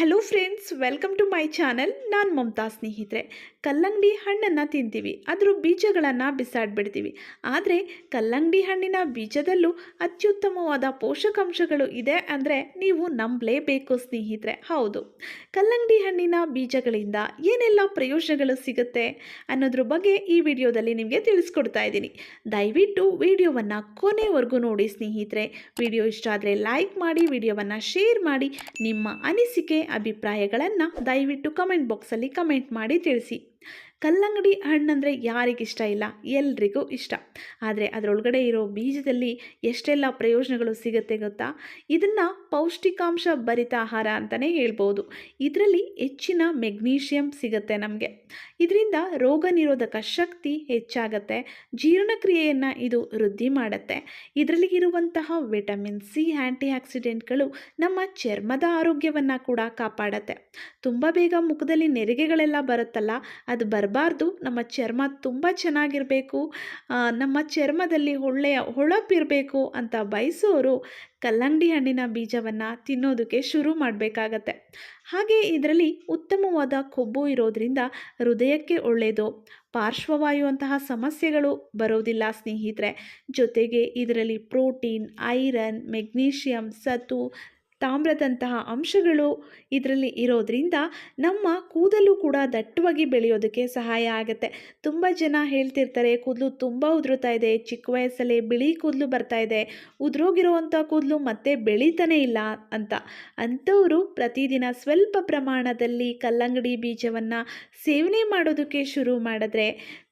Hello friends welcome to my channel ನಾನು ಮಮತಾ ಸ್ನೇಹಿತರೆ. ಕಲ್ಲಂಗಡಿ ಹಣ್ಣನ್ನು ತಿಂತೀವಿ. ಅದರ ಬೀಜಗಳನ್ನು ಬಿಸಾಡ್ಬಿಡ್ತೀವಿ. ಆದರೆ ಕಲ್ಲಂಗಡಿ ಹಣ್ಣಿನ ಬೀಜದಲ್ಲೂ ಅತ್ಯುತ್ತಮವಾದ ಪೋಷಕಾಂಶಗಳು ಇದೆ ಅಂದರೆ ನೀವು ನಂಬಲೇಬೇಕು ಸ್ನೇಹಿತರೆ. ಹೌದು. ಕಲ್ಲಂಗಡಿ ಹಣ್ಣಿನ ಬೀಜಗಳಿಂದ ಏನೆಲ್ಲ ಪ್ರಯೋಜನಗಳು ಸಿಗುತ್ತೆ ಅನ್ನೋದ್ರ ಬಗ್ಗೆ ಈ ವಿಡಿಯೋದಲ್ಲಿ ನಿಮಗೆ ತಿಳಿಸ್ಕೊಡ್ತಾ ಇದ್ದೀನಿ. ದಯವಿಟ್ಟು ವಿಡಿಯೋವನ್ನು ಕೊನೆವರೆಗೂ ನೋಡಿ ಸ್ನೇಹಿತರೆ. ವಿಡಿಯೋ ಇಷ್ಟ ಆದರೆ ಲೈಕ್ ಮಾಡಿ, ವಿಡಿಯೋವನ್ನು ಶೇರ್ ಮಾಡಿ, ನಿಮ್ಮ ಅನಿಸಿಕೆ ಅಭಿಪ್ರಾಯಗಳನ್ನು ದಯವಿಟ್ಟು ಕಮೆಂಟ್ ಬಾಕ್ಸಲ್ಲಿ ಕಮೆಂಟ್ ಮಾಡಿ ತಿಳಿಸಿ. ಕಲ್ಲಂಗಡಿ ಹಣ್ಣಂದರೆ ಯಾರಿಗಿಷ್ಟ ಇಲ್ಲ? ಎಲ್ರಿಗೂ ಇಷ್ಟ. ಆದರೆ ಅದರೊಳಗಡೆ ಇರೋ ಬೀಜದಲ್ಲಿ ಎಷ್ಟೆಲ್ಲ ಪ್ರಯೋಜನಗಳು ಸಿಗುತ್ತೆ ಗೊತ್ತಾ? ಇದನ್ನು ಪೌಷ್ಟಿಕಾಂಶ ಭರಿತ ಆಹಾರ ಅಂತಲೇ ಹೇಳ್ಬೋದು. ಇದರಲ್ಲಿ ಹೆಚ್ಚಿನ ಮೆಗ್ನೀಷಿಯಂ ಸಿಗುತ್ತೆ ನಮಗೆ. ಇದರಿಂದ ರೋಗ ನಿರೋಧಕ ಶಕ್ತಿ ಹೆಚ್ಚಾಗತ್ತೆ. ಜೀರ್ಣಕ್ರಿಯೆಯನ್ನು ಇದು ವೃದ್ಧಿ ಮಾಡುತ್ತೆ. ಇದರಲ್ಲಿ ಇರುವಂತಹ ವಿಟಮಿನ್ ಸಿ ಆ್ಯಂಟಿ ಆಕ್ಸಿಡೆಂಟ್ಗಳು ನಮ್ಮ ಚರ್ಮದ ಆರೋಗ್ಯವನ್ನು ಕೂಡ ಕಾಪಾಡತ್ತೆ. ತುಂಬ ಬೇಗ ಮುಖದಲ್ಲಿ ನೆರಿಗೆಗಳೆಲ್ಲ ಬರುತ್ತಲ್ಲ, ಅದು ಬರಬಾರ್ದು ನಮ್ಮ ಚರ್ಮ ತುಂಬ ಚೆನ್ನಾಗಿರಬೇಕು. ನಮ್ಮ ಚರ್ಮದಲ್ಲಿ ಒಳ್ಳೆಯ ಹೊಳಪಿರಬೇಕು ಅಂತ ಬಯಸೋರು ಕಲ್ಲಂಗಡಿ ಹಣ್ಣಿನ ಬೀಜವನ್ನು ತಿನ್ನೋದಕ್ಕೆ ಶುರು ಮಾಡಬೇಕಾಗತ್ತೆ. ಹಾಗೆ ಇದರಲ್ಲಿ ಉತ್ತಮವಾದ ಕೊಬ್ಬು ಇರೋದ್ರಿಂದ ಹೃದಯಕ್ಕೆ ಒಳ್ಳೆಯದು ಪಾರ್ಶ್ವವಾಯು ಅಂತಹ ಸಮಸ್ಯೆಗಳು ಬರೋದಿಲ್ಲ ಸ್ನೇಹಿತರೆ. ಜೊತೆಗೆ ಇದರಲ್ಲಿ ಪ್ರೋಟೀನ್, ಐರನ್, ಮೆಗ್ನೀಷಿಯಂ ಸತು ತಾಮ್ರದಂತಹ ಅಂಶಗಳು ಇದರಲ್ಲಿ ಇರೋದ್ರಿಂದ ನಮ್ಮ ಕೂದಲು ಕೂಡ ದಟ್ಟವಾಗಿ ಬೆಳೆಯೋದಕ್ಕೆ ಸಹಾಯ ಆಗುತ್ತೆ. ತುಂಬ ಜನ ಹೇಳ್ತಿರ್ತಾರೆ, ಕೂದಲು ತುಂಬ ಉದುರುತ್ತಾ ಇದೆ, ಚಿಕ್ಕ ವಯಸ್ಸಲ್ಲಿ ಬಿಳಿ ಕೂದಲು ಬರ್ತಾ ಇದೆ, ಉದುರೋಗಿರುವಂಥ ಕೂದಲು ಮತ್ತೆ ಬೆಳೀತಾನೆ ಇಲ್ಲ ಅಂತ. ಅಂಥವರು ಪ್ರತಿದಿನ ಸ್ವಲ್ಪ ಪ್ರಮಾಣದಲ್ಲಿ ಕಲ್ಲಂಗಡಿ ಬೀಜವನ್ನು ಸೇವನೆ ಮಾಡೋದಕ್ಕೆ ಶುರು ಮಾಡಿದ್ರೆ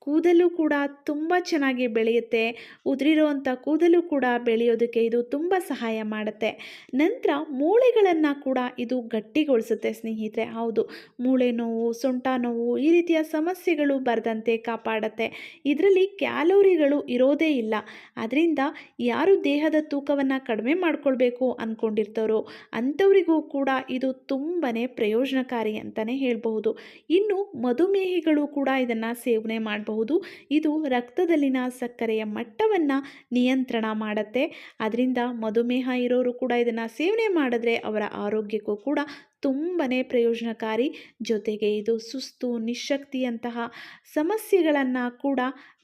ಕೂದಲು ಕೂಡ ತುಂಬ ಚೆನ್ನಾಗಿ ಬೆಳೆಯುತ್ತೆ. ಉದುರಿರುವಂಥ ಕೂದಲು ಕೂಡ ಬೆಳೆಯೋದಕ್ಕೆ ಇದು ತುಂಬ ಸಹಾಯ ಮಾಡುತ್ತೆ. ನಂತರ ಮೂಳೆಗಳನ್ನು ಕೂಡ ಇದು ಗಟ್ಟಿಗೊಳಿಸುತ್ತೆ ಸ್ನೇಹಿತರೆ. ಹೌದು, ಮೂಳೆ ನೋವು, ಸೊಂಟ ನೋವು ಈ ರೀತಿಯ ಸಮಸ್ಯೆಗಳು ಬರದಂತೆ ಕಾಪಾಡುತ್ತೆ. ಇದರಲ್ಲಿ ಕ್ಯಾಲೋರಿಗಳು ಇರೋದೇ ಇಲ್ಲ. ಅದರಿಂದ ಯಾರು ದೇಹದ ತೂಕವನ್ನು ಕಡಿಮೆ ಮಾಡ್ಕೊಳ್ಬೇಕು ಅಂದ್ಕೊಂಡಿರ್ತಾರೋ ಅಂಥವರಿಗೂ ಕೂಡ ಇದು ತುಂಬಾ ಪ್ರಯೋಜನಕಾರಿ ಅಂತಲೇ ಹೇಳ್ಬಹುದು. ಇನ್ನು ಮಧುಮೇಹಿಗಳು ಕೂಡ ಇದನ್ನು ಸೇವನೆ ಮಾಡಬಹುದು. ಇದು ರಕ್ತದಲ್ಲಿನ ಸಕ್ಕರೆಯ ಮಟ್ಟವನ್ನು ನಿಯಂತ್ರಣ ಮಾಡುತ್ತೆ. ಅದರಿಂದ ಮಧುಮೇಹ ಇರೋರು ಕೂಡ ಇದನ್ನು ಸೇವನೆ ಮಾಡಿದ್ರೆ ಅವರ ಆರೋಗ್ಯಕ್ಕೂ ಕೂಡ ತುಂಬಾ ಪ್ರಯೋಜನಕಾರಿ. ಜೊತೆಗೆ ಇದು ಸುಸ್ತು ನಿಶಕ್ತಿಯಂತಹ ಸಮಸ್ಯೆಗಳನ್ನು ಕೂಡ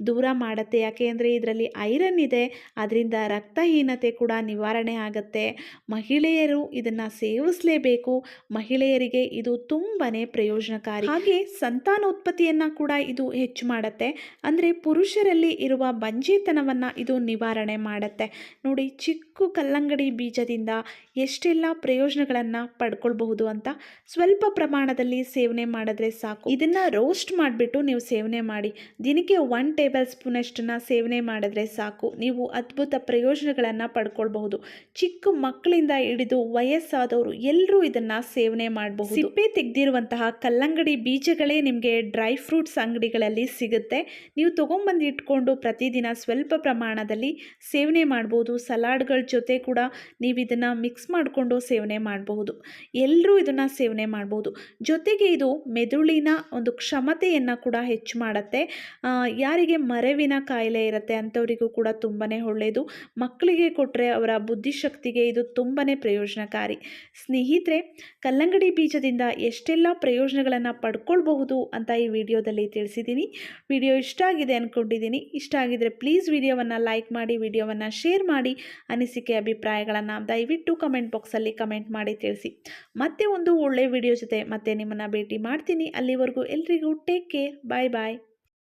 ದೂರ ಮಾಡುತ್ತೆ. ಯಾಕೆ ಅಂದರೆ ಇದರಲ್ಲಿ ಐರನ್ ಇದೆ, ಅದರಿಂದ ರಕ್ತಹೀನತೆ ಕೂಡ ನಿವಾರಣೆ ಆಗುತ್ತೆ. ಮಹಿಳೆಯರು ಇದನ್ನು ಸೇವಿಸಲೇಬೇಕು. ಮಹಿಳೆಯರಿಗೆ ಇದು ತುಂಬಾ ಪ್ರಯೋಜನಕಾರಿ. ಹಾಗೆ ಸಂತಾನೋತ್ಪತ್ತಿಯನ್ನು ಕೂಡ ಇದು ಹೆಚ್ಚು ಮಾಡುತ್ತೆ. ಅಂದರೆ ಪುರುಷರಲ್ಲಿ ಇರುವ ಬಂಜೆತನವನ್ನು ಇದು ನಿವಾರಣೆ ಮಾಡುತ್ತೆ. ನೋಡಿ, ಚಿಕ್ಕ ಕಲ್ಲಂಗಡಿ ಬೀಜದಿಂದ ಎಷ್ಟೆಲ್ಲ ಪ್ರಯೋಜನಗಳನ್ನು ಪಡ್ಕೊಳ್ಬಹುದು. ಅಂತ ಸ್ವಲ್ಪ ಪ್ರಮಾಣದಲ್ಲಿ ಸೇವನೆ ಮಾಡಿದ್ರೆ ಸಾಕು. ಇದನ್ನು ರೋಸ್ಟ್ ಮಾಡಿಬಿಟ್ಟು ನೀವು ಸೇವನೆ ಮಾಡಿ. ದಿನಕ್ಕೆ ಒನ್ ಟೇಬಲ್ ಸ್ಪೂನಷ್ಟನ್ನು ಸೇವನೆ ಮಾಡಿದ್ರೆ ಸಾಕು. ನೀವು ಅದ್ಭುತ ಪ್ರಯೋಜನಗಳನ್ನು ಪಡ್ಕೊಳ್ಬಹುದು. ಚಿಕ್ಕ ಮಕ್ಕಳಿಂದ ಹಿಡಿದು ವಯಸ್ಸಾದವರು ಎಲ್ಲರೂ ಇದನ್ನು ಸೇವನೆ ಮಾಡಬಹುದು. ಸಿಪ್ಪೆ ತೆಗೆದಿರುವಂತಹ ಕಲ್ಲಂಗಡಿ ಬೀಜಗಳೇ ನಿಮಗೆ ಡ್ರೈ ಫ್ರೂಟ್ಸ್ ಅಂಗಡಿಗಳಲ್ಲಿ ಸಿಗುತ್ತೆ. ನೀವು ತೊಗೊಂಬಂದು ಇಟ್ಕೊಂಡು ಪ್ರತಿದಿನ ಸ್ವಲ್ಪ ಪ್ರಮಾಣದಲ್ಲಿ ಸೇವನೆ ಮಾಡ್ಬೋದು. ಸಲಾಡ್ಗಳ ಜೊತೆ ಕೂಡ ನೀವು ಇದನ್ನು ಮಿಕ್ಸ್ ಮಾಡಿಕೊಂಡು ಸೇವನೆ ಮಾಡಬಹುದು. ಎಲ್ಲರೂ ಇದನ್ನು ಸೇವನೆ ಮಾಡ್ಬೋದು. ಜೊತೆಗೆ ಇದು ಮೆದುಳಿನ ಒಂದು ಕ್ಷಮತೆಯನ್ನು ಕೂಡ ಹೆಚ್ಚು ಮಾಡುತ್ತೆ. ಯಾರಿಗೆ ಮರವಿನ ಕಾಯಿಲೆ ಇರುತ್ತೆ ಅಂಥವರಿಗೂ ಕೂಡ ತುಂಬಾ ಒಳ್ಳೆಯದು ಮಕ್ಕಳಿಗೆ ಕೊಟ್ಟರೆ ಅವರ ಬುದ್ಧಿಶಕ್ತಿಗೆ ಇದು ತುಂಬಾ ಪ್ರಯೋಜನಕಾರಿ. ಸ್ನೇಹಿತರೆ, ಕಲ್ಲಂಗಡಿ ಬೀಜದಿಂದ ಎಷ್ಟೆಲ್ಲ ಪ್ರಯೋಜನಗಳನ್ನು ಪಡ್ಕೊಳ್ಬಹುದು ಅಂತ ಈ ವಿಡಿಯೋದಲ್ಲಿ ತಿಳಿಸಿದ್ದೀನಿ. ವಿಡಿಯೋ ಇಷ್ಟ ಆಗಿದೆ ಅಂದ್ಕೊಂಡಿದ್ದೀನಿ ಇಷ್ಟ ಆಗಿದರೆ ಪ್ಲೀಸ್ ವಿಡಿಯೋವನ್ನು ಲೈಕ್ ಮಾಡಿ, ವಿಡಿಯೋವನ್ನು ಶೇರ್ ಮಾಡಿ, ಅನಿಸಿಕೆ, ಅಭಿಪ್ರಾಯಗಳನ್ನು ದಯವಿಟ್ಟು ಕಮೆಂಟ್ ಬಾಕ್ಸಲ್ಲಿ ಕಮೆಂಟ್ ಮಾಡಿ ತಿಳಿಸಿ. ಮತ್ತೆ ಒಂದು ಒಳ್ಳೆ ವಿಡಿಯೋ ಜೊತೆ ಮತ್ತೆ ನಿಮ್ಮನ್ನ ಭೇಟಿ ಮಾಡ್ತೀನಿ. ಅಲ್ಲಿವರೆಗೂ ಎಲ್ರಿಗೂ ಟೇಕ್ ಕೇರ್ ಬಾಯ್ ಬಾಯ್